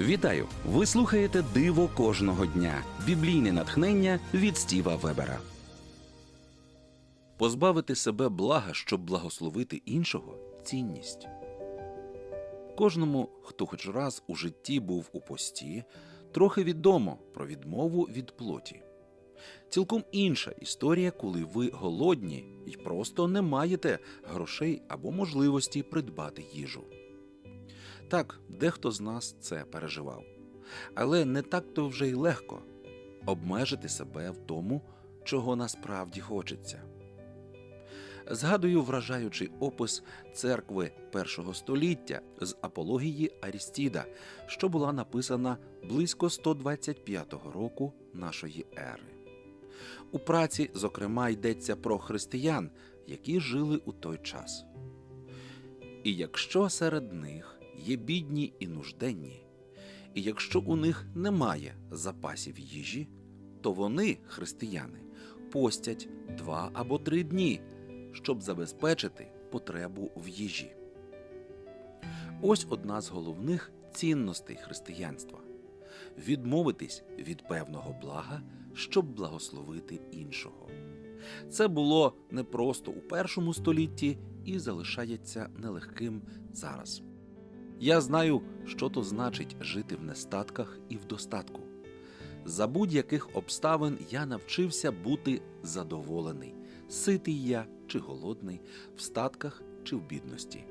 Вітаю! Ви слухаєте Диво кожного дня. Біблійне натхнення від Стіва Вебера. Позбавити себе блага, щоб благословити іншого цінність. Кожному, хто хоч раз у житті був у пості, трохи відомо про відмову від плоті. Цілком інша історія, коли ви голодні і просто не маєте грошей або можливості придбати їжу. Так, дехто з нас це переживав. Але не так то вже й легко обмежити себе в тому, чого насправді хочеться. Згадую вражаючий опис церкви першого століття з апології Арістіда, що була написана близько 125 року нашої ери. У праці, зокрема, йдеться про християн, які жили у той час. І якщо серед них є бідні і нужденні, і якщо у них немає запасів їжі, то вони, християни, постять два або три дні, щоб забезпечити потребу в їжі. Ось одна з головних цінностей християнства відмовитись від певного блага, щоб благословити іншого. Це було непросто у першому столітті і залишається нелегким зараз. Я знаю, що то значить жити в нестатках і в достатку. За будь-яких обставин я навчився бути задоволений, ситий я чи голодний, в статках чи в бідності.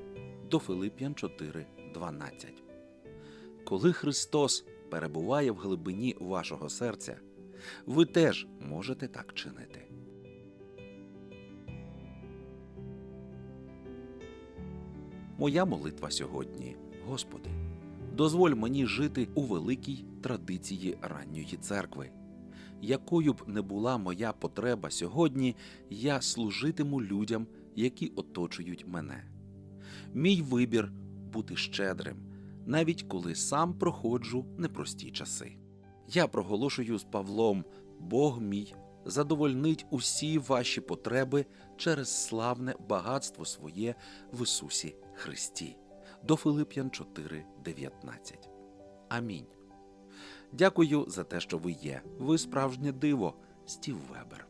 До Филип'ян 4.12. Коли Христос перебуває в глибині вашого серця, ви теж можете так чинити. Моя молитва сьогодні, Господи, дозволь мені жити у великій традиції ранньої церкви. Якою б не була моя потреба сьогодні, я служитиму людям, які оточують мене. Мій вибір бути щедрим, навіть коли сам проходжу непрості часи. Я проголошую з Павлом, Бог мій задовольнить усі ваші потреби через славне багатство своє в Ісусі Христі. До Филип'ян 4.19. Амінь. Дякую за те, що ви є. Ви справжнє диво, Стів Вебер.